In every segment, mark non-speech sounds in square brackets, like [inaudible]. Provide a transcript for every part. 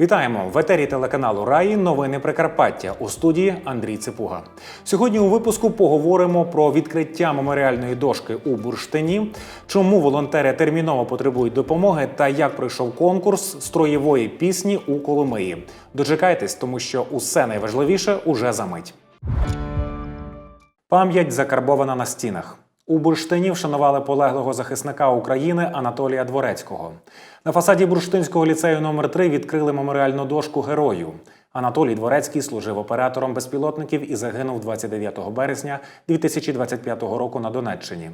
Вітаємо в етері телеканалу Раї. Новини Прикарпаття у студії Андрій Ципуга. Сьогодні у випуску поговоримо про відкриття меморіальної дошки у Бурштині, чому волонтери терміново потребують допомоги та як пройшов конкурс строєвої пісні у Коломиї. Дочекайтесь, тому що усе найважливіше уже за мить. Пам'ять закарбована на стінах. У Бурштині вшанували полеглого захисника України Анатолія Дворецького. На фасаді Бурштинського ліцею номер 3 відкрили меморіальну дошку герою. Анатолій Дворецький служив оператором безпілотників і загинув 29 березня 2025 року на Донеччині.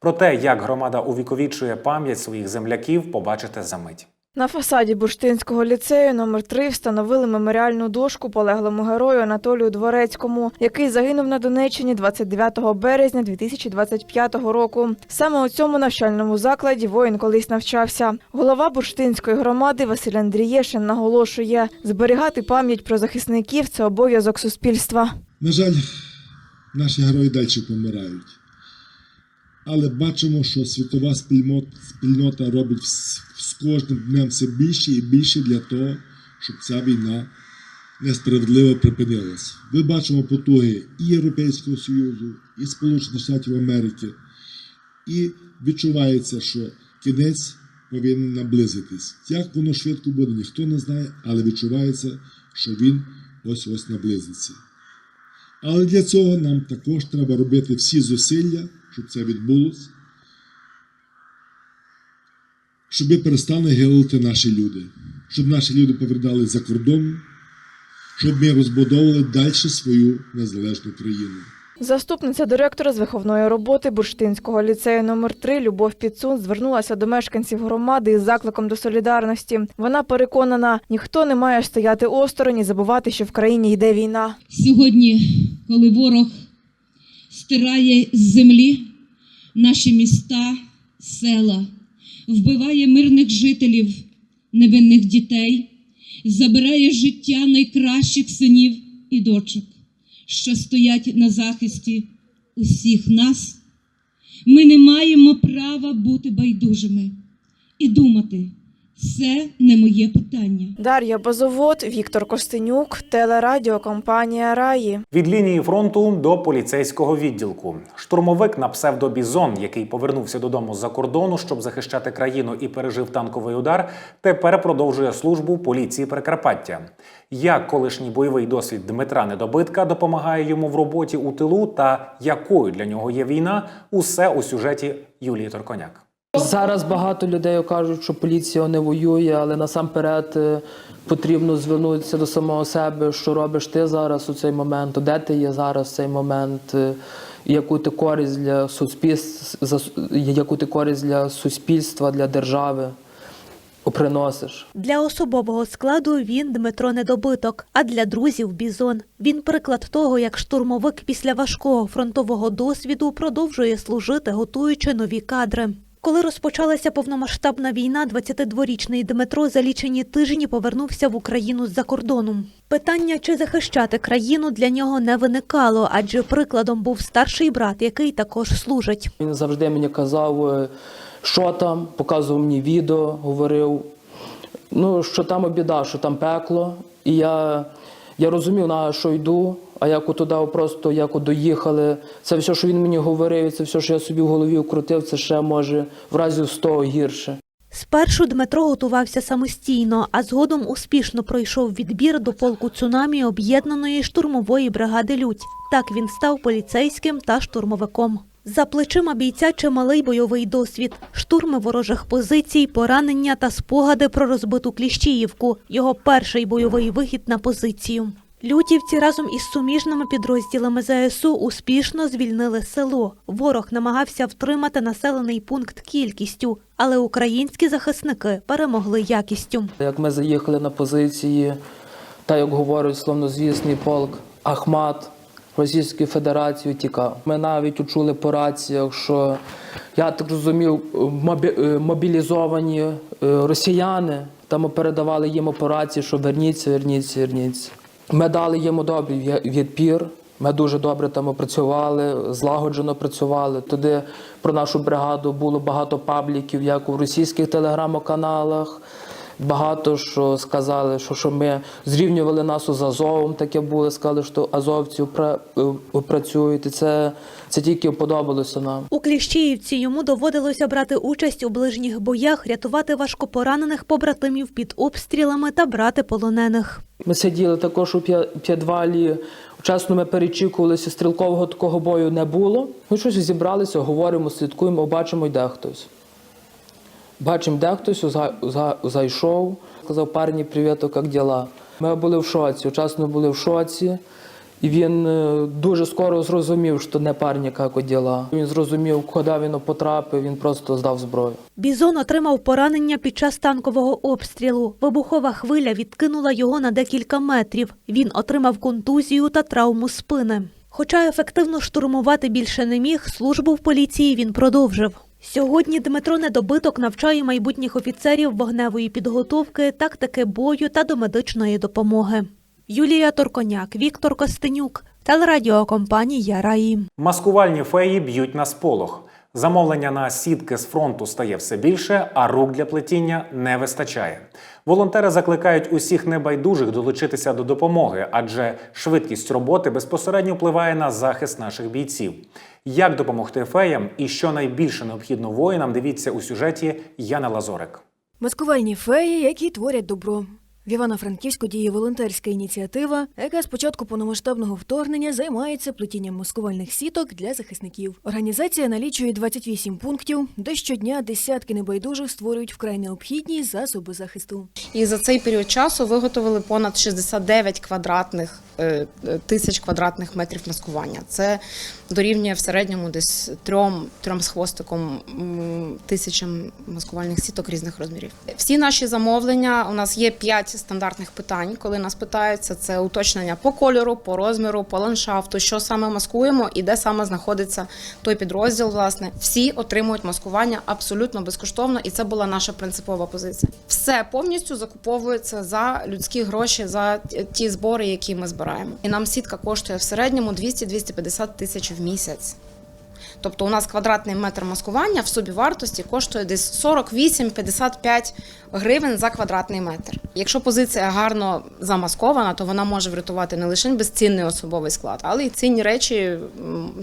Про те, як громада увіковічує пам'ять своїх земляків, побачите за мить. На фасаді Бурштинського ліцею номер 3 встановили меморіальну дошку полеглому герою Анатолію Дворецькому, який загинув на Донеччині 29 березня 2025 року. Саме у цьому навчальному закладі воїн колись навчався. Голова бурштинської громади Василь Андрієшин наголошує, зберігати пам'ять про захисників це обов'язок суспільства. На жаль, наші герої далі помирають. Але бачимо, що світова спільнота, робить з кожним днем все більше і більше для того, щоб ця війна несправедливо припинилась. Ми бачимо потуги і Європейського Союзу, і Сполучених Штатів Америки, і відчувається, що кінець повинен наблизитись. Як воно швидко буде, ніхто не знає, але відчувається, що він ось-ось наблизиться. Але для цього нам також треба робити всі зусилля, щоб це відбулося, щоб перестали гинути наші люди, щоб наші люди повертались за кордон, щоб ми розбудовували далі свою незалежну країну. Заступниця директора з виховної роботи Бурштинського ліцею номер 3 Любов Підсун звернулася до мешканців громади із закликом до солідарності. Вона переконана, ніхто не має стояти осторонь і забувати, що в країні йде війна. Сьогодні, коли ворог стирає з землі наші міста, села, вбиває мирних жителів, невинних дітей, забирає життя найкращих синів і дочок, що стоять на захисті усіх нас, ми не маємо права бути байдужими і думати, це не моє питання. Дар'я Базовод, Віктор Костенюк, телерадіокомпанія Раї. Від лінії фронту до поліцейського відділку. Штурмовик на псевдо Бізон, який повернувся додому з-за кордону, щоб захищати країну і пережив танковий удар, тепер продовжує службу поліції Прикарпаття. Як колишній бойовий досвід Дмитра Недобитка допомагає йому в роботі у тилу та якою для нього є війна, усе у сюжеті Юлії Торконяк. Зараз багато людей кажуть, що поліція не воює, але насамперед е, потрібно звернутися до самого себе, що робиш ти зараз у цей момент, де ти є зараз в цей момент, е, яку ти користь для суспільства, яку ти користь для суспільства, для держави приносиш. Для особового складу він Дмитро Недобиток, а для друзів Бізон. Він приклад того, як штурмовик після важкого фронтового досвіду продовжує служити, готуючи нові кадри. Коли розпочалася повномасштабна війна, 22-річний Дмитро за лічені тижні повернувся в Україну з-за кордону. Питання, чи захищати країну, для нього не виникало, адже прикладом був старший брат, який також служить. Він завжди мені казав, е, що там, показував мені відео, говорив, ну, що там біда, що там пекло. І я, я розумів, на що йду, а як туди просто як доїхали, це все, що він мені говорив, це все, що я собі в голові вкрутив, це ще може в разі 100 гірше. Спершу Дмитро готувався самостійно, а згодом успішно пройшов відбір до полку цунамі об'єднаної штурмової бригади Людь. Так він став поліцейським та штурмовиком. За плечима бійця чималий бойовий досвід, штурми ворожих позицій, поранення та спогади про розбиту Кліщіївку. Його перший бойовий вихід на позицію. Лютівці разом із суміжними підрозділами ЗСУ успішно звільнили село. Ворог намагався втримати населений пункт кількістю, але українські захисники перемогли якістю. Як ми заїхали на позиції, та як говорить словнозвісний полк Ахмат Російської Федерації тікав. Ми навіть учули по раціях, що я так розумів, е, мобілізовані е, росіяни. Там передавали їм операції, що верніться, верніться, верніться. Ми дали йому добрий ві- відпір. Ми дуже добре там працювали, злагоджено працювали. Туди про нашу бригаду було багато пабліків, як у російських телеграм-каналах, Багато що сказали, що, що ми зрівнювали нас з Азовом, таке було, сказали, що азовці е, працюють. І це, це тільки подобалося нам. У Кліщіївці йому доводилося брати участь у ближніх боях, рятувати важкопоранених побратимів під обстрілами та брати полонених. Ми сиділи також у підвалі. Чесно, ми перечікувалися, стрілкового такого бою не було. Ми щось зібралися, говоримо, слідкуємо, бачимо, йде хтось. Бачимо, де хтось за- за- зайшов, сказав, парні, привіт, як діла? Ми були в шоці, чесно були в шоці. І він е, дуже скоро зрозумів, що не парні, як діла. Він зрозумів, куди він потрапив, він просто здав зброю. Бізон отримав поранення під час танкового обстрілу. Вибухова хвиля відкинула його на декілька метрів. Він отримав контузію та травму спини. Хоча ефективно штурмувати більше не міг, службу в поліції він продовжив. Сьогодні Дмитро Недобиток навчає майбутніх офіцерів вогневої підготовки, тактики бою та домедичної допомоги. Юлія Торконяк, Віктор Костенюк, телерадіокомпанія Раї. Маскувальні феї б'ють на сполох. Замовлення на сітки з фронту стає все більше, а рук для плетіння не вистачає. Волонтери закликають усіх небайдужих долучитися до допомоги, адже швидкість роботи безпосередньо впливає на захист наших бійців. Як допомогти феям і що найбільше необхідно воїнам, дивіться у сюжеті Яна Лазорик. Маскувальні феї, які творять добро. В Івано-Франківську діє волонтерська ініціатива, яка з початку повномасштабного вторгнення займається плетінням маскувальних сіток для захисників. Організація налічує 28 пунктів, де щодня десятки небайдужих створюють вкрай необхідні засоби захисту. І за цей період часу виготовили понад 69 квадратних е, е, тисяч квадратних метрів маскування. Це дорівнює в середньому десь трьом, трьом з хвостиком тисячам маскувальних сіток різних розмірів. Всі наші замовлення у нас є 5 стандартних питань, коли нас питаються. Це уточнення по кольору, по розміру, по ландшафту, що саме маскуємо і де саме знаходиться той підрозділ. Власне, всі отримують маскування абсолютно безкоштовно, і це була наша принципова позиція. Все повністю закуповується за людські гроші, за ті збори, які ми збираємо. І нам сітка коштує в середньому 200-250 тисяч в місяць. Тобто у нас квадратний метр маскування в собівартості коштує десь 48-55 гривень за квадратний метр. Якщо позиція гарно замаскована, то вона може врятувати не лише безцінний особовий склад, але й цінні речі,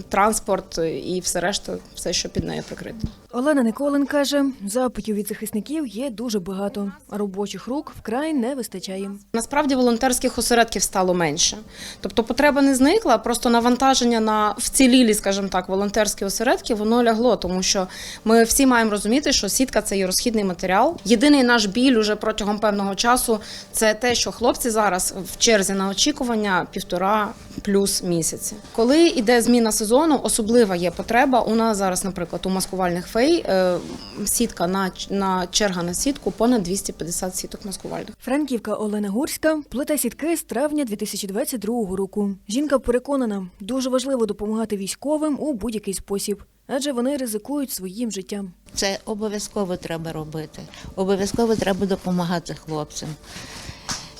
транспорт і все решта, все, що під нею прикрите. Олена Николин каже, запитів від захисників є дуже багато, а робочих рук вкрай не вистачає. Насправді волонтерських осередків стало менше. Тобто потреба не зникла, просто навантаження на вцілілі, скажімо так, волонтерські осередки воно лягло, тому що ми всі маємо розуміти, що сітка це є розхідний матеріал. Єдиний наш біль уже протягом певного часу це те, що хлопці зараз в черзі на очікування півтора плюс місяці. Коли йде зміна сезону, особлива є потреба. У нас зараз, наприклад, у маскувальних фей е, сітка на, на черга на сітку понад 250 сіток маскувальних. Франківка Олена Гурська плете сітки з травня 2022 року. Жінка переконана, дуже важливо допомагати військовим у будь-який спосіб, адже вони ризикують своїм життям. Це обов'язково треба робити. Обов'язково треба допомагати хлопцям.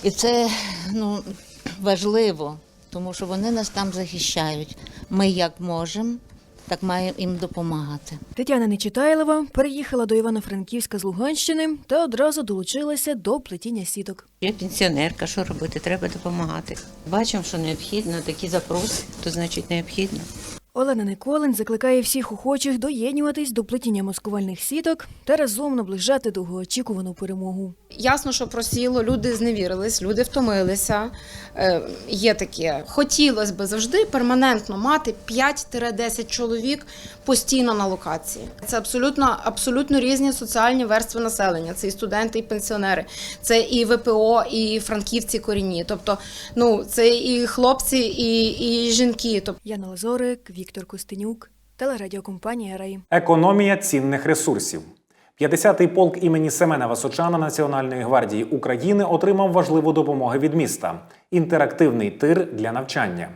І це ну, важливо, тому що вони нас там захищають. Ми як можемо, так маємо їм допомагати. Тетяна Нечитайлова переїхала до Івано-Франківська з Луганщини та одразу долучилася до плетіння сіток. Я пенсіонерка, що робити? Треба допомагати. Бачимо, що необхідно, такі запроси, то значить необхідно. Олена Николин закликає всіх охочих доєднюватись до плетіння маскувальних сіток та разом наближати довгоочікувану перемогу. Ясно, що просіло, люди зневірились, люди втомилися. Е, є таке. Хотілося б завжди перманентно мати 5-10 чоловік постійно на локації. Це абсолютно, абсолютно різні соціальні верстви населення. Це і студенти, і пенсіонери, це і ВПО, і франківці корінні. Тобто, ну це і хлопці, і, і жінки. Тобто, Яна Лазорик, Віктор Костенюк, телерадіокомпанія Рай. Економія цінних ресурсів. 50-й полк імені Семена Васочана Національної гвардії України отримав важливу допомогу від міста інтерактивний тир для навчання.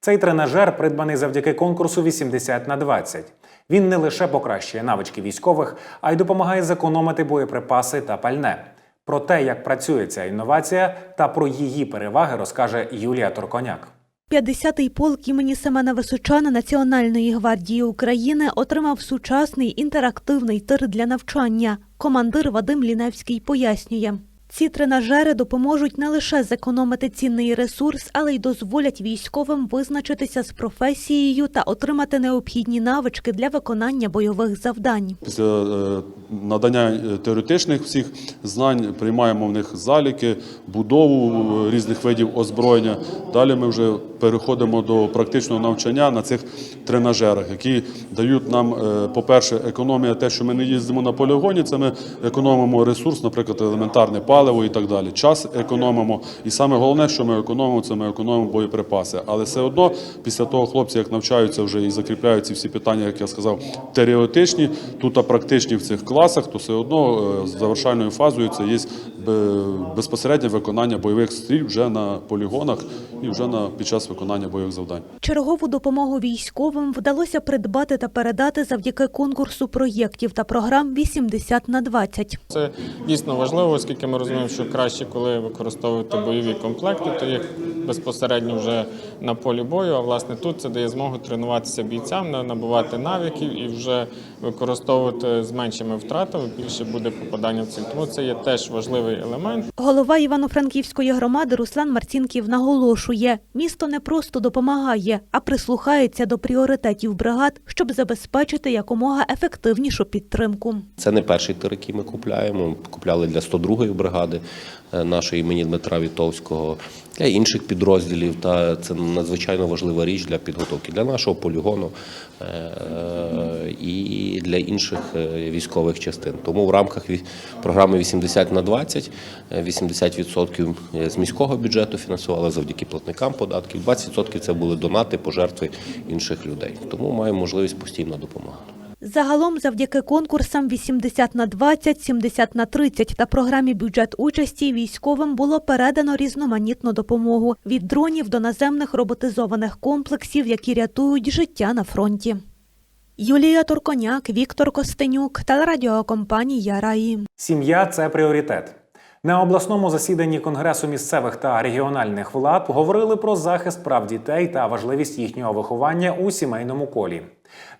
Цей тренажер придбаний завдяки конкурсу 80 на 20. Він не лише покращує навички військових, а й допомагає зекономити боєприпаси та пальне. Про те, як працює ця інновація та про її переваги, розкаже Юлія Торконяк. 50-й полк імені Семена Височана Національної гвардії України отримав сучасний інтерактивний тир для навчання. Командир Вадим Ліневський пояснює. Ці тренажери допоможуть не лише зекономити цінний ресурс, але й дозволять військовим визначитися з професією та отримати необхідні навички для виконання бойових завдань. Після е, надання е, теоретичних всіх знань приймаємо в них заліки, будову е, різних видів озброєння. Далі ми вже переходимо до практичного навчання на цих тренажерах, які дають нам, е, по-перше, економія те, що ми не їздимо на полігоні, це ми економимо ресурс, наприклад, елементарне паливо і так далі. Час економимо. І саме головне, що ми економимо, це ми економимо боєприпаси. Але все одно, після того хлопці, як навчаються вже і закріпляють ці всі питання, як я сказав, теоретичні, тут а практичні в цих класах, то все одно е, завершальною фазою це є безпосереднє виконання бойових стріль вже на полігонах і вже на під час виконання бойових завдань. Чергову допомогу військовим вдалося придбати та передати завдяки конкурсу проєктів та програм 80 на 20. Це дійсно важливо, оскільки ми розуміємо, що краще, коли використовувати бойові комплекти, то їх безпосередньо вже на полі бою. А власне тут це дає змогу тренуватися бійцям, на- набувати навиків і вже використовувати з меншими втратами. Більше буде попадання в ціль. Тому це є теж важливий елемент. Голова Івано-Франківської громади Руслан Марцінків наголошує, місто не просто допомагає, а прислухається до пріоритетів бригад, щоб забезпечити якомога ефективнішу підтримку. Це не перший тир, який ми купляємо. Купляли для 102-ї бригади е, нашої імені Дмитра Вітовського, для інших підрозділів. Та це надзвичайно важлива річ для підготовки для нашого полігону е, і для інших е, військових частин. Тому в рамках програми 80 на 20 е, 80% з міського бюджету фінансували завдяки платникам податків. 20% це були донати, пожертви інших людей. Тому маємо можливість постійно допомагати. Загалом, завдяки конкурсам 80 на 20, 70 на 30 та програмі бюджет участі військовим було передано різноманітну допомогу від дронів до наземних роботизованих комплексів, які рятують життя на фронті. Юлія Турконяк, Віктор Костенюк, телерадіокомпанія Раї. Сім'я це пріоритет. На обласному засіданні Конгресу місцевих та регіональних влад говорили про захист прав дітей та важливість їхнього виховання у сімейному колі.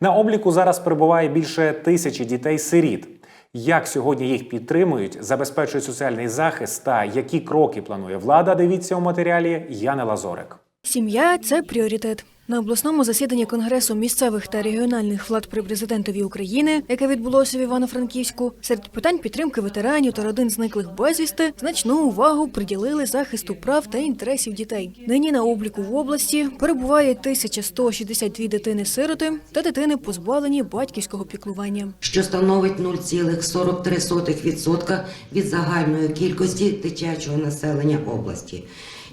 На обліку зараз перебуває більше тисячі дітей-сиріт. Як сьогодні їх підтримують, забезпечують соціальний захист та які кроки планує влада, дивіться у матеріалі Яни Лазорик. Сім'я це пріоритет. На обласному засіданні Конгресу місцевих та регіональних влад при президентові України, яке відбулося в Івано-Франківську, серед питань підтримки ветеранів та родин зниклих безвісти значну увагу приділили захисту прав та інтересів дітей. Нині на обліку в області перебуває 1162 дитини-сироти та дитини, позбавлені батьківського піклування. що становить 0,43% від загальної кількості дитячого населення області.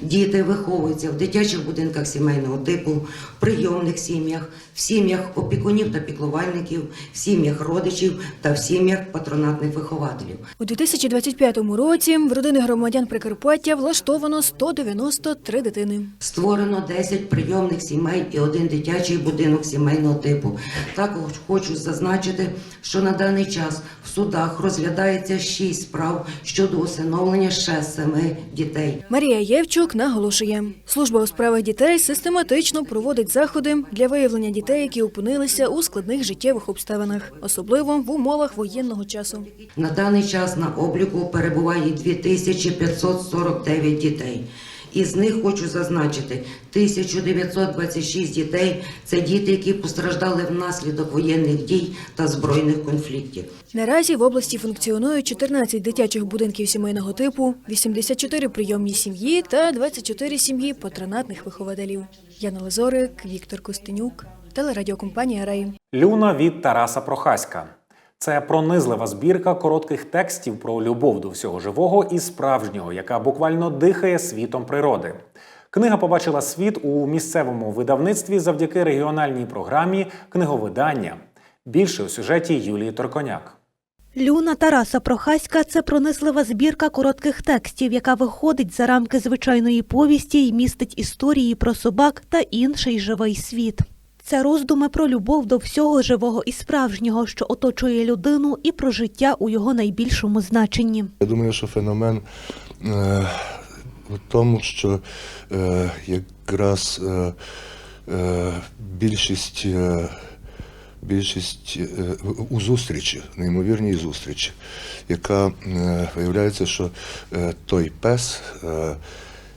Діти виховуються в дитячих будинках сімейного типу, в прийомних сім'ях, в сім'ях опікунів та піклувальників, в сім'ях родичів та в сім'ях патронатних вихователів. У 2025 році в родини громадян Прикарпаття влаштовано 193 дитини. Створено 10 прийомних сімей і один дитячий будинок сімейного типу. Також хочу зазначити, що на даний час в судах розглядається 6 справ щодо усиновлення ще 7 дітей. Марія Євчук наголошує, служба у справах дітей систематично проводить заходи для виявлення дітей, які опинилися у складних життєвих обставинах, особливо в умовах воєнного часу. На даний час на обліку перебуває 2549 дітей. Із них хочу зазначити 1926 дітей це діти, які постраждали внаслідок воєнних дій та збройних конфліктів. Наразі в області функціонують 14 дитячих будинків сімейного типу, 84 прийомні сім'ї та 24 сім'ї патронатних вихователів. Яна Лазорик, Віктор Костенюк, телерадіокомпанія Рай. Люна від Тараса Прохаська. Це пронизлива збірка коротких текстів про любов до всього живого і справжнього, яка буквально дихає світом природи. Книга побачила світ у місцевому видавництві завдяки регіональній програмі книговидання. Більше у сюжеті Юлії Торконяк. Люна Тараса Прохаська це пронизлива збірка коротких текстів, яка виходить за рамки звичайної повісті і містить історії про собак та інший живий світ. Це роздуми про любов до всього живого і справжнього, що оточує людину, і про життя у його найбільшому значенні. Я думаю, що феномен е, в тому, що е, якраз е, е, більшість е, більшість е, у зустрічі, неймовірній зустрічі, яка е, виявляється, що е, той пес.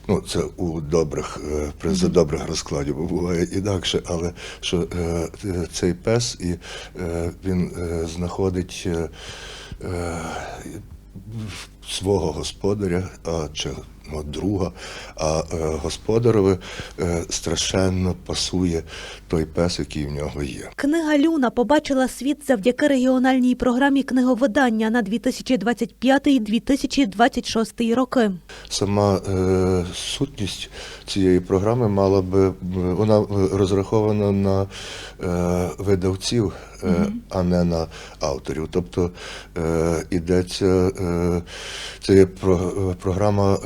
Ну, це у добрих е, при за добрих розкладів, буває інакше, але що е, е, цей пес і він знаходить свого господаря а, чи друга, а е, господарові е, страшенно пасує той пес, який в нього є. Книга Люна побачила світ завдяки регіональній програмі книговидання на 2025-2026 роки. Сама е, сутність цієї програми мала би вона розрахована на е, е, а не на авторів. Тобто е, ідеться е, це є програма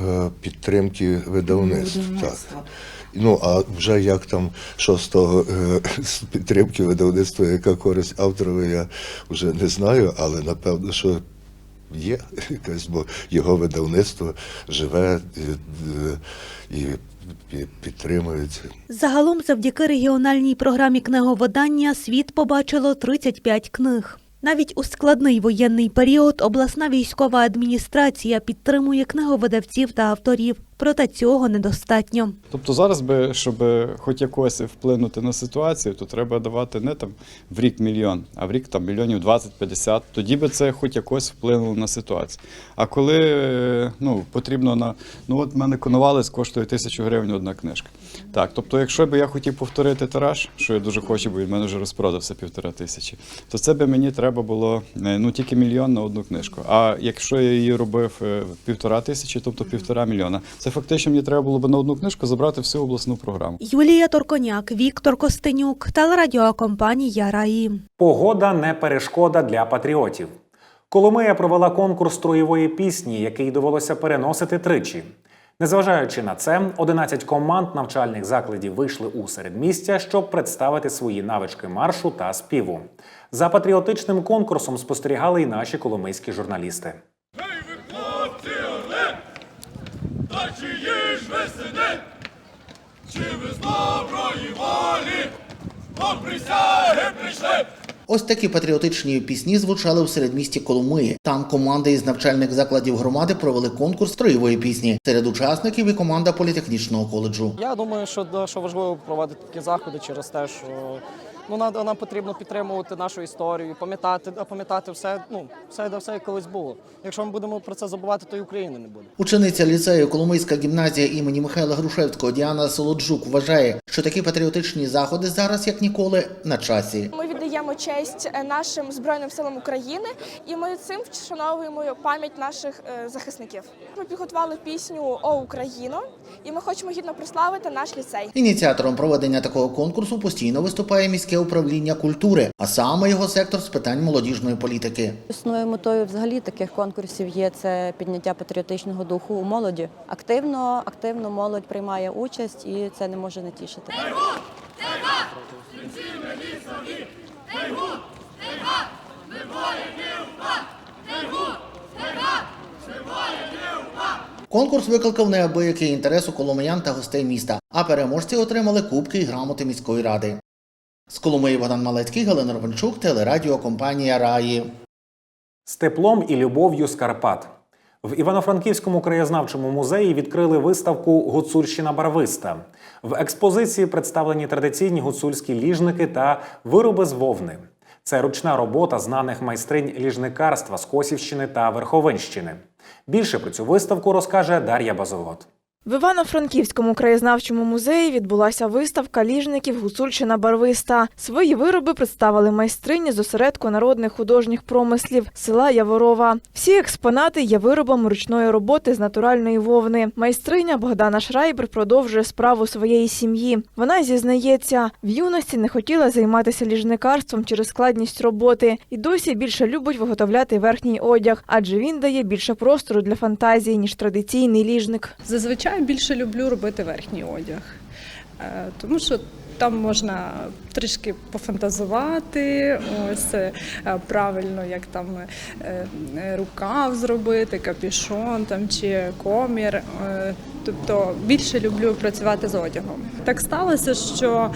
підтримки видавництв. Так. Ну, а вже як там, що з того з підтримки видавництва, яка користь авторові, я вже не знаю, але напевно, що є [laughs] якась, бо його видавництво живе і, і. Загалом, завдяки регіональній програмі книговидання, світ побачило 35 книг. Навіть у складний воєнний період обласна військова адміністрація підтримує книговидавців та авторів. Проте цього недостатньо. Тобто зараз би, щоб хоч якось вплинути на ситуацію, то треба давати не там в рік мільйон, а в рік там мільйонів 20-50. Тоді би це хоч якось вплинуло на ситуацію. А коли ну, потрібно на ну от мене конувалець коштує тисячу гривень одна книжка. Так, тобто, якщо б я хотів повторити тираж, що я дуже хочу, бо він мене вже розпродався півтора тисячі, то це би мені треба було е, ну тільки мільйон на одну книжку. А якщо я її робив е, півтора тисячі, тобто півтора мільйона, це фактично мені треба було б на одну книжку забрати всю обласну програму. Юлія Торконяк, Віктор Костенюк, телерадіокомпанія Раї. Погода не перешкода для патріотів. Коломия провела конкурс троєвої пісні, який довелося переносити тричі. Незважаючи на це, 11 команд навчальних закладів вийшли у середмістя, щоб представити свої навички маршу та співу. За патріотичним конкурсом спостерігали й наші коломийські журналісти. Ось такі патріотичні пісні звучали у середмісті Коломиї. Там команди із навчальних закладів громади провели конкурс строєвої пісні. Серед учасників і команда політехнічного коледжу. Я думаю, що, що важливо проводити такі заходи через те, що ну, нам, нам потрібно підтримувати нашу історію, пам'ятати, а пам'ятати все, ну, все, до все колись було. Якщо ми будемо про це забувати, то і України не буде. Учениця ліцею Коломийська гімназія імені Михайла Грушевського Діана Солоджук вважає, що такі патріотичні заходи зараз як ніколи на часі. Ми віддаємо честь е, нашим збройним силам України, і ми цим вшановуємо пам'ять наших е, захисників. Ми підготували пісню О Україно, і ми хочемо гідно прославити наш ліцей. Ініціатором проведення такого конкурсу постійно виступає міське управління культури, а саме його сектор з питань молодіжної політики. Основною метою взагалі таких конкурсів є це підняття патріотичного духу у молоді. Активно, активно молодь приймає участь, і це не може не тішити. Конкурс викликав неабиякий інтерес у коломиян та гостей міста, а переможці отримали кубки і грамоти міської ради. З Коломиї Богдан Малецький, Галина Ровенчук, телерадіокомпанія Раї. З теплом і любов'ю з Карпат. В Івано-Франківському краєзнавчому музеї відкрили виставку Гуцульщина барвиста. В експозиції представлені традиційні гуцульські ліжники та вироби з вовни. Це ручна робота знаних майстринь ліжникарства з Косівщини та Верховинщини. Більше про цю виставку розкаже Дар'я Базовод. В Івано-Франківському краєзнавчому музеї відбулася виставка ліжників Гуцульщина барвиста. Свої вироби представили майстрині з осередку народних художніх промислів села Яворова. Всі експонати є виробами ручної роботи з натуральної вовни. Майстриня Богдана Шрайбер продовжує справу своєї сім'ї. Вона зізнається, в юності не хотіла займатися ліжникарством через складність роботи і досі більше любить виготовляти верхній одяг, адже він дає більше простору для фантазії ніж традиційний ліжник. Зазвичай більше люблю робити верхній одяг, Е, тому що Там можна трішки пофантазувати, ось е, правильно, як там е, рукав зробити, капюшон там чи комір. Тобто більше люблю працювати з одягом. Так сталося, що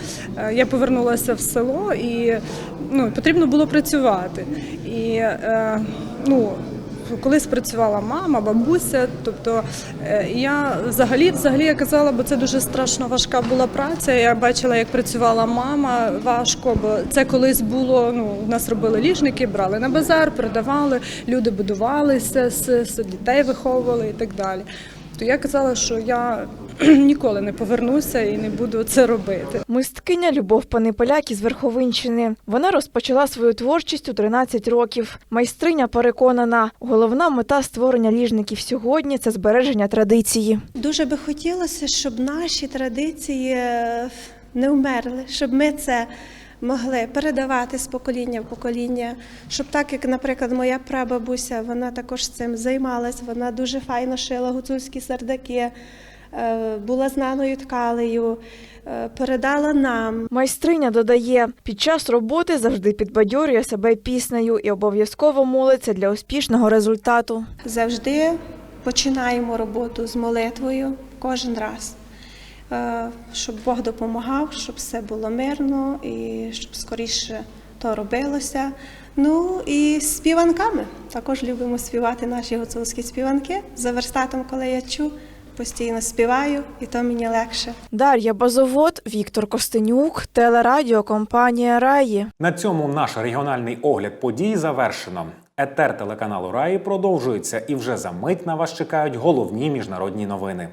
я повернулася в село і ну, потрібно було працювати. І ну, колись працювала мама, бабуся. Тобто е, я взагалі, взагалі я казала, бо це дуже страшно важка була праця. Я бачила, як працювала мама важко, бо це колись було. Ну, нас робили ліжники, брали на базар, продавали, люди будувалися, дітей виховували і так далі. То я казала, що я [clears throat] ніколи не повернуся і не буду це робити. Мисткиня Любов Паниполяк із Верховинщини. Вона розпочала свою творчість у 13 років. Майстриня переконана, головна мета створення ліжників сьогодні це збереження традиції. Дуже би хотілося, щоб наші традиції е, не вмерли, щоб ми це могли передавати з покоління в покоління. Щоб так, як, наприклад, моя прабабуся, вона також цим займалась, вона дуже файно шила гуцульські сердаки, була знаною ткалею, е, передала нам. Майстриня додає, під час роботи завжди підбадьорює себе піснею і обов'язково молиться для успішного результату. Завжди починаємо роботу з молитвою кожен раз. Е, Щоб Бог допомагав, щоб все було мирно і щоб скоріше то робилося. Ну і співанками. Також любимо співати наші гуцульські співанки. За верстатом, коли я чу, постійно співаю, і то мені легше. Дар'я Базовод, Віктор Костенюк, телерадіокомпанія Раї. На цьому наш регіональний огляд подій завершено. Етер телеканалу Раї продовжується, і вже за мить на вас чекають головні міжнародні новини.